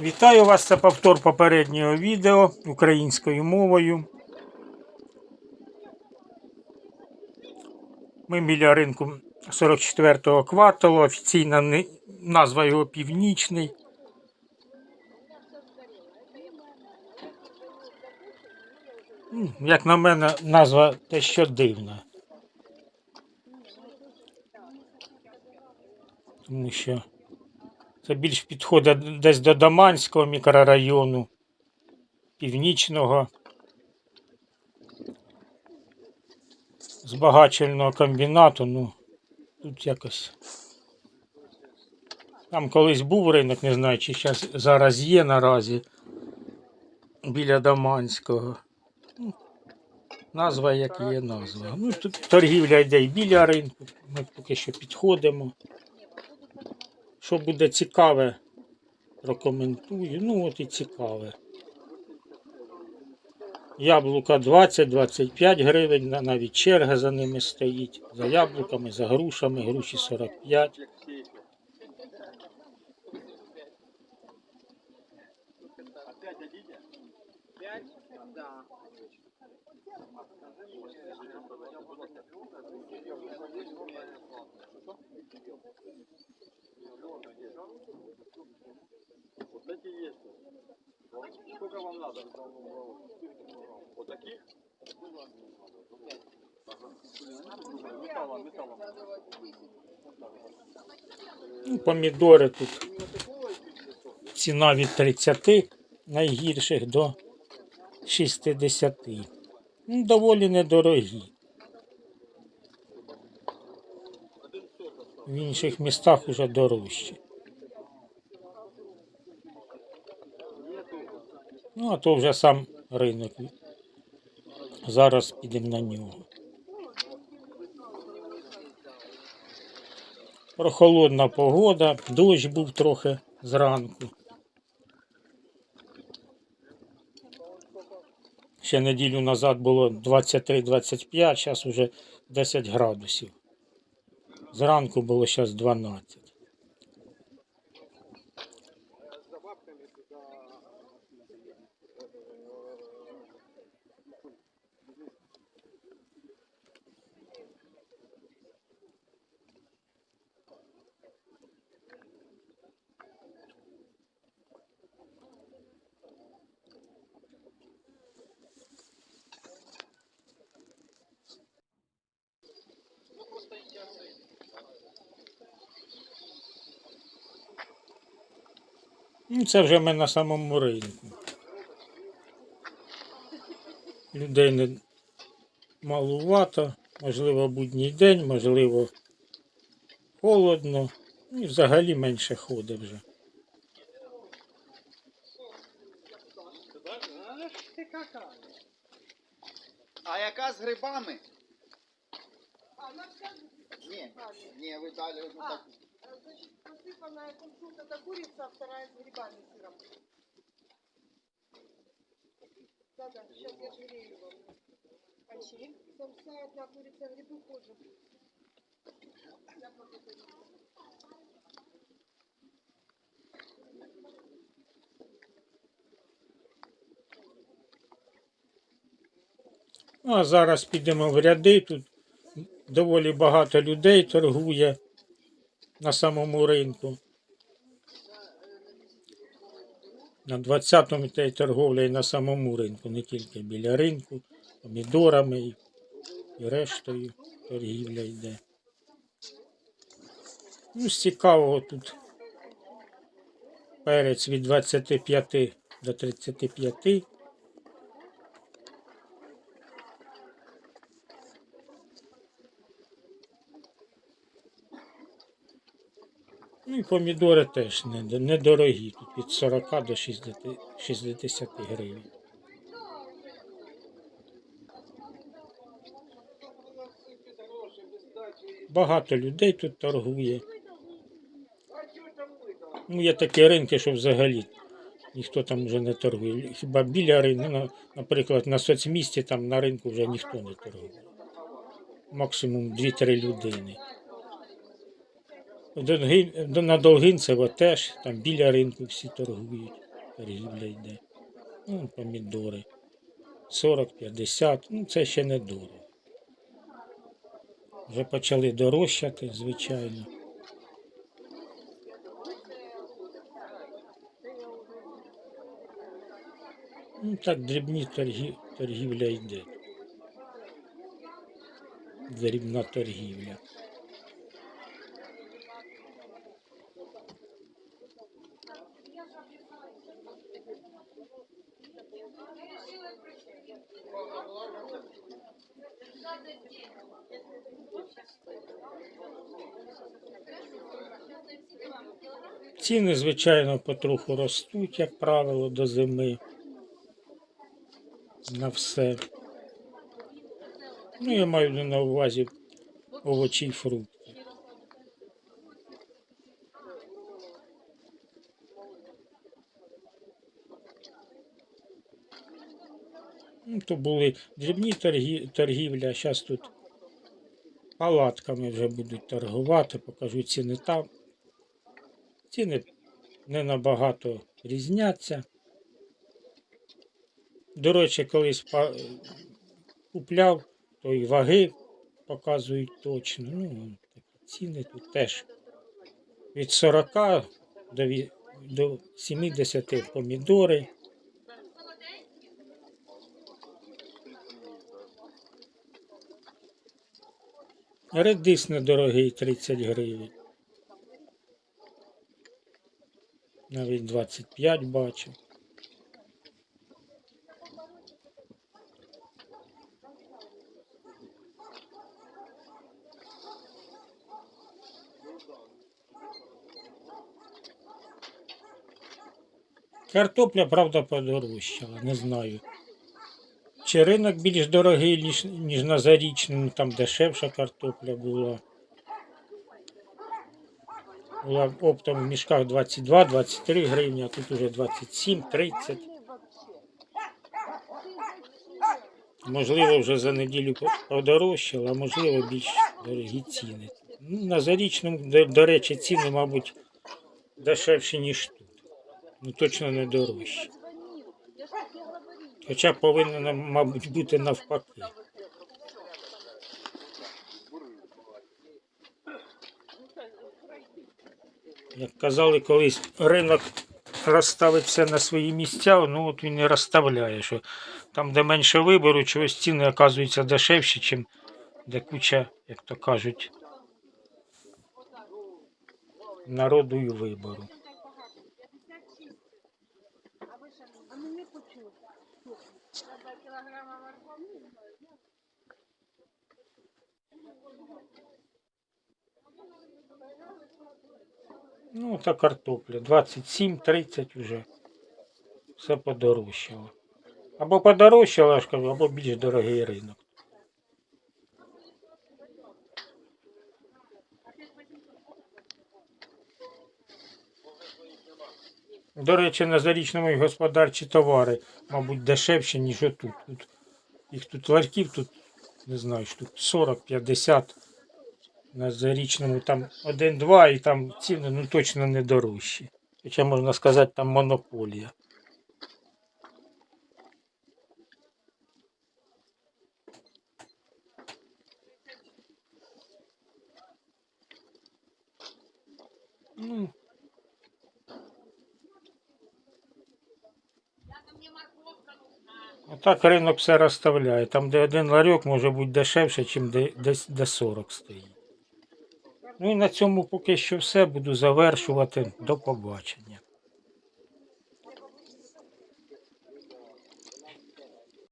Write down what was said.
Вітаю вас, це повтор попереднього відео українською мовою. Ми біля ринку 44-го кварталу, офіційна назва його Північний. Як на мене, назва те, що дивна. Тому що це більш підходить десь до Даманського мікрорайону, північного, збагачувального комбінату. Ну, тут якось. Там колись був ринок, не знаю, чи щас, зараз є наразі біля Даманського. Ну, назва як є назва. Ну, тут торгівля йде і біля ринку. Ми поки що підходимо. Що буде цікаве, прокоментую. Ну, от і цікаве. Яблука 20-25 гривень, навіть черга за ними стоїть. За яблуками, за грушами, груші 45. Сколько вам надо? Вот таких? Металлом, металлом. Ну, помідори тут. Ціна від 30 найгірших до 60. Ну, доволі недорогі. В інших містах уже дорожчі. Ну, а то вже сам ринок. Зараз підемо на нього. Прохолодна погода, дощ був трохи зранку. Ще неділю назад було 23-25, зараз вже 10 градусів. Зранку було зараз 12. Ну, це вже ми на самому ринку. Людей не малувато, можливо, будній день, можливо, холодно. І взагалі менше ходить вже. А яка з грибами? Ні, ні, ви далі одну таку э, значит, посыпанная кунжут это курица, а вторая с грибами и сыром. Да-да, сейчас я жалею вам. А чьи? Самса, одна курица, грибы позже. Я благодарю. Ну, а зараз підемо в ряди. Тут доволі багато людей торгує на самому ринку. На 20-му та торговля і на самому ринку, не тільки біля ринку, помідорами і рештою торгівля йде. Ну, з цікавого тут перець від 25 до 35. Ну і помідори теж не- недорогі, тут від 40 до 60, 60 гривень. Багато людей тут торгує. Ну, є такі ринки, що взагалі ніхто там вже не торгує. Хіба біля ринку, ну, наприклад, на соцмісті там на ринку вже ніхто не торгує. Максимум 2-3 людини. На Долгинцево теж, там біля ринку всі торгують. торгівля йде. Ну, помідори. 40-50, ну це ще не дорого. Вже почали дорожчати, звичайно. Ну, так дрібні торгі, торгівля йде. Дрібна торгівля. Ціни, звичайно, потроху ростуть, як правило, до зими. На все. Ну, я маю на увазі овочі і фрукти. Ну, то були дрібні торгі, торгівля, а зараз тут палатками вже будуть торгувати, покажу ціни там. Ціни не набагато різняться. До речі, колись купляв, то і ваги показують точно. Ну, ціни тут теж від 40 до, ві- до 70 помідори. Редис недорогий 30 гривень. Навіть 25 бачив. Картопля, правда, подорожчала, не знаю. Чи ринок більш дорогий, ніж, ніж на зарічному, там дешевша картопля була. Була оптом в мішках 22-23 гривні, а тут уже 27-30. Можливо, вже за неділю по- подорожчало, а можливо більш дорогі ціни. Ну, на зарічному, до, до речі, ціни, мабуть, дешевші, ніж тут. Ну точно не дорожчі. Хоча повинно, мабуть, бути навпаки. Як казали колись, ринок розставить все на свої місця, ну от він і розставляє, що там, де менше вибору, чогось ціни оказуються дешевші, чим де куча, як то кажуть, народу і вибору. Ну, та картопля 27-30 вже. Все подорожчало. Або подорожчало, я ж кажу, або більш дорогий ринок. До речі, на зарічному і господарчі товари, мабуть, дешевші, ніж отут. Тут, їх тут ларьків, тут, не знаю, штук 40-50. На зарічному там 1-2 і там ціни ну, точно не дорожчі. Хоча можна сказати, там монополія. Ну, Отак ринок все розставляє. Там, де один ларьок може бути дешевше, ніж де, десь де 40 стоїть. Ну і на цьому поки що все. Буду завершувати. До побачення.